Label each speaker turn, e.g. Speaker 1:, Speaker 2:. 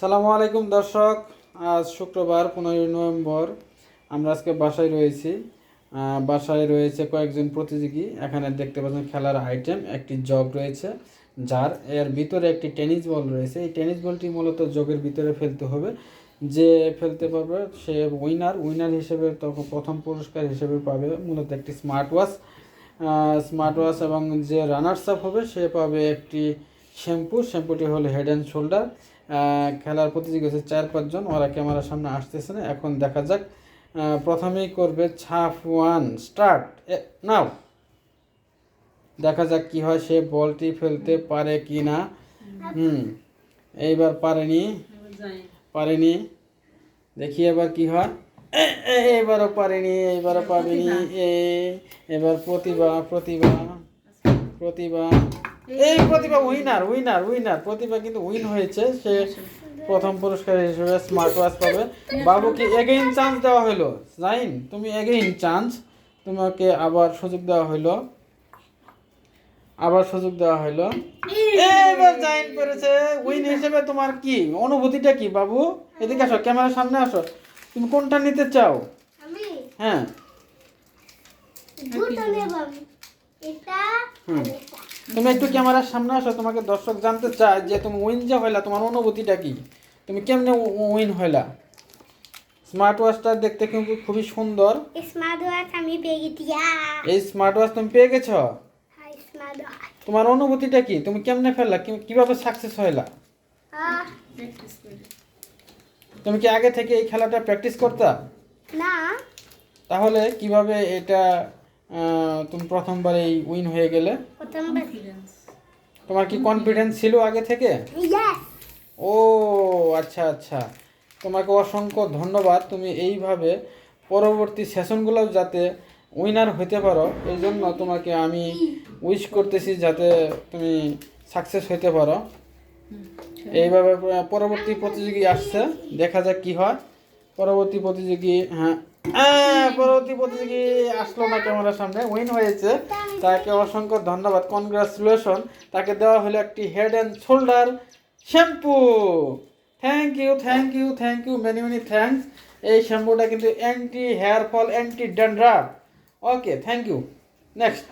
Speaker 1: সালামু আলাইকুম, দর্শক। আজ শুক্রবার, পনেরোই নভেম্বর। আমরা আজকে বাসায় রয়েছি। বাসায় রয়েছে কয়েকজন প্রতিযোগী। এখানে দেখতে পাচ্ছেন খেলার আইটেম একটি জগ রয়েছে, যার এর ভিতরে একটি টেনিস বল রয়েছে। এই টেনিস বলটি মূলত জগের ভিতরে ফেলতে হবে। যে ফেলতে পারবে, সে উইনার উইনার হিসেবে তখন প্রথম পুরস্কার হিসেবে পাবে মূলত একটি স্মার্ট ওয়াচ স্মার্ট ওয়াচ এবং যে রানার্স আপ হবে, সে পাবে একটি শ্যাম্পু শ্যাম্পুটি হলো হেড অ্যান্ড শোল্ডার খেলার প্রতিযোগী হচ্ছে চার পাঁচজন ওরা ক্যামেরার সামনে আসতেছে না। এখন দেখা যাক। প্রথমেই করবে ছাফ ওয়ান স্টার্ট। নাও। দেখা যাক কি হয় সে বলটি ফেলতে পারে কি না হুম এইবার পারেনি। পারেনি। দেখি এবার কি হয়। এবারও পারেনি এবারও পারেনি এ এবার প্রতিভা প্রতিভা প্রতিভা। এই প্রতিভা উইনার উইনার উইনার প্রতিভা কিন্তু উইন হয়েছে। সে প্রথম পুরস্কার হিসেবে স্মার্ট ওয়াচ পাবে। বাবুকে এগেইন চান্স দেওয়া হলো। জাইন তুমি এগেইন চান্স তোমাকে আবার সুযোগ দেওয়া হলো। আবার সুযোগ দেওয়া হলো। এবার জাইন পেরেছে উইন হিসেবে তোমার কি? অনুভূতিটা কি বাবু? এদিকে আসো ক্যামেরার সামনে আসো। তুমি কোনটা নিতে চাও?
Speaker 2: আমি?
Speaker 1: হ্যাঁ।
Speaker 2: দুটো নেব আমি। এটা
Speaker 1: হুম। তুমি একটু ক্যামেরার সামনে আসো তোমাকে দর্শক জানতে চায় যে তুমি উইন যে হইলা তোমার অনুভূতিটা কি? তুমি কেমনে উইন হইলা? স্মার্ট ওয়াচটা দেখতে কিন্তু খুবই সুন্দর।
Speaker 2: স্মার্ট ওয়াচ আমি পেয়ে গেছি
Speaker 1: এই স্মার্ট ওয়াচ তুমি পেয়ে গেছো?
Speaker 2: ওয়াচ
Speaker 1: তোমার অনুভূতিটা কি? তুমি কেমনে ফেললা? কীভাবে সাকসেস হইলা? তুমি কি আগে থেকে এই খেলাটা প্র্যাকটিস করতা?
Speaker 2: না।
Speaker 1: তাহলে কীভাবে এটা তুমি প্রথমবার এই উইন হয়ে গেলে? তোমার কি কনফিডেন্স ছিল আগে থেকে? ও আচ্ছা আচ্ছা। তোমাকে অসংখ্য ধন্যবাদ। তুমি এইভাবে পরবর্তী সেশনগুলো যাতে উইনার হতে পারো এই জন্য তোমাকে আমি উইশ করতেছি যাতে তুমি সাকসেস হতে পারো। এইভাবে পরবর্তী প্রতিযোগী আসছে দেখা যাক কি হয়। পরবর্তী প্রতিযোগী হ্যাঁ আহ, পরবর্তী প্রতিযোগী আসলো না ক্যামেরার সামনে উইন হয়েছে। তাকে অসংখ্য ধন্যবাদ কনগ্রাচুলেশন তাকে দেওয়া হলো একটি head and shoulder shampoo thank you thank you thank you many many thanks এই শ্যাম্পুটা কিন্তু anti hair fall anti dandruff okay thank you next